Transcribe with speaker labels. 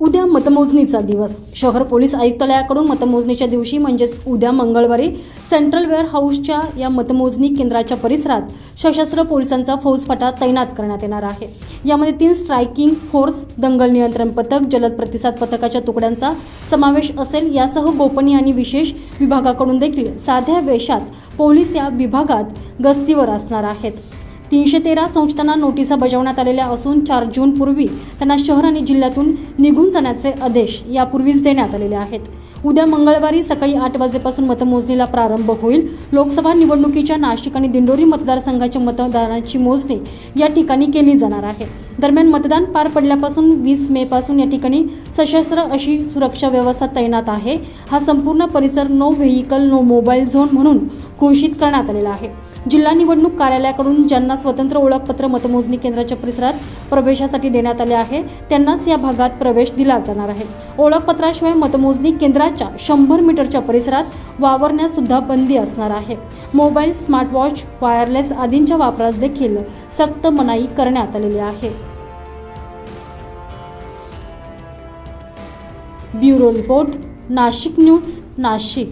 Speaker 1: उद्या मतमोजणीचा दिवस. शहर पोलीस आयुक्तालयाकडून मतमोजणीच्या दिवशी म्हणजेच उद्या मंगळवारी सेंट्रल वेअर हाऊसच्या या मतमोजणी केंद्राच्या परिसरात सशस्त्र पोलिसांचा फौजफाटा तैनात करण्यात येणार आहे. यामध्ये तीन स्ट्रायकिंग फोर्स दंगल नियंत्रण पथक जलद प्रतिसाद पथकाच्या तुकड्यांचा समावेश असेल. यासह गोपनीय आणि विशेष विभागाकडून देखील साध्या वेशात पोलीस या विभागात गस्तीवर असणार आहेत. तीनशे तेरा संस्थांना नोटिसा बजावण्यात आलेल्या असून चार जून पूर्वी त्यांना शहर आणि जिल्ह्यातून निघून जाण्याचे आदेश यापूर्वीच देण्यात आलेले आहेत. उद्या मंगळवारी सकाळी आठ वाजेपासून मतमोजणीला प्रारंभ होईल. लोकसभा निवडणुकीच्या नाशिक आणि दिंडोरी मतदारसंघाच्या मतदारांची मोजणी या ठिकाणी केली जाणार आहे. दरम्यान मतदान पार पडल्यापासून वीस मे पासून या ठिकाणी सशस्त्र अशी सुरक्षा व्यवस्था तैनात आहे. हा संपूर्ण परिसर no vehicle no mobile zone म्हणून घोषित करण्यात आलेला आहे. जिल्हा निवडणूक कार्यालयाकडून ज्यांना स्वतंत्र ओळखपत्र मतमोजणी केंद्राच्या परिसरात प्रवेशासाठी देण्यात आले आहे त्यांनाच या भागात प्रवेश दिला जाणार आहे. ओळखपत्राशिवाय मतमोजणी केंद्राच्या शंभर मीटरच्या परिसरात वावरण्यास सुद्धा बंदी असणार आहे. मोबाईल स्मार्टवॉच वायरलेस आदींच्या वापरास देखील सक्त मनाई करण्यात आलेली आहे. Bureau report Nashik news Nashik.